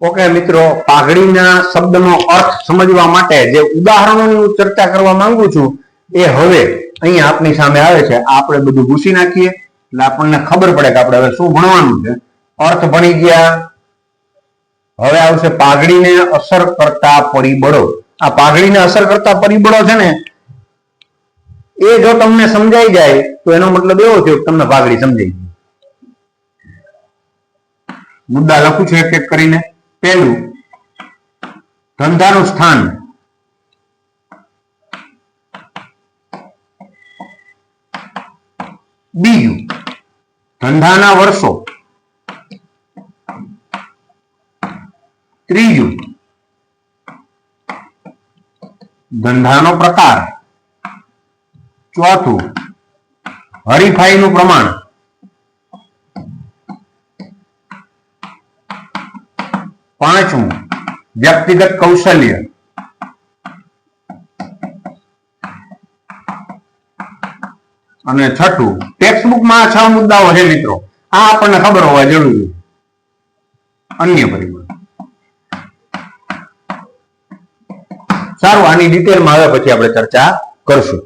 Okay, મિત્રો, પાઘડીના શબ્દનો અર્થ સમજવા માટે જે ઉદાહરણોની ચર્ચા કરવા માંગુ છું, એ હવે અહીંયા આપની સામે આવે છે. આપણે બધું ભૂસી નાખીએ એટલે આપણને ખબર પડે કે આપણે હવે શું ભણવાનું છે. અર્થ ભણી ગયા. હવે આવશે પાઘડીને અસર કરતા પરિબળો. આ પાઘડીને અસર કરતા પરિબળો છે ને, એ જો તમને સમજાઈ જાય, તો એનો મતલબ એવો થયો કે તમને પાઘડી સમજાઈ મુદ્દા લખું છું એક એક કરીને. પહેલું ધંધાનું સ્થાન. બીજું ધંધાના વર્ષો. ત્રીજું ધંધાનો પ્રકાર. ચોથું હરીફાઈનું પ્રમાણ. પાંચમું, વ્યક્તિગત કૌશલ્ય. અને છઠ્ઠું ટેક્સ્ટબુકમાં છ મુદ્દાઓ છે મિત્રો. આ આપણને ખબર હોવા જરૂરી અન્ય પરિબળ. સારું, આની ડિટેલમાં હવે પછી આપણે ચર્ચા કરશું.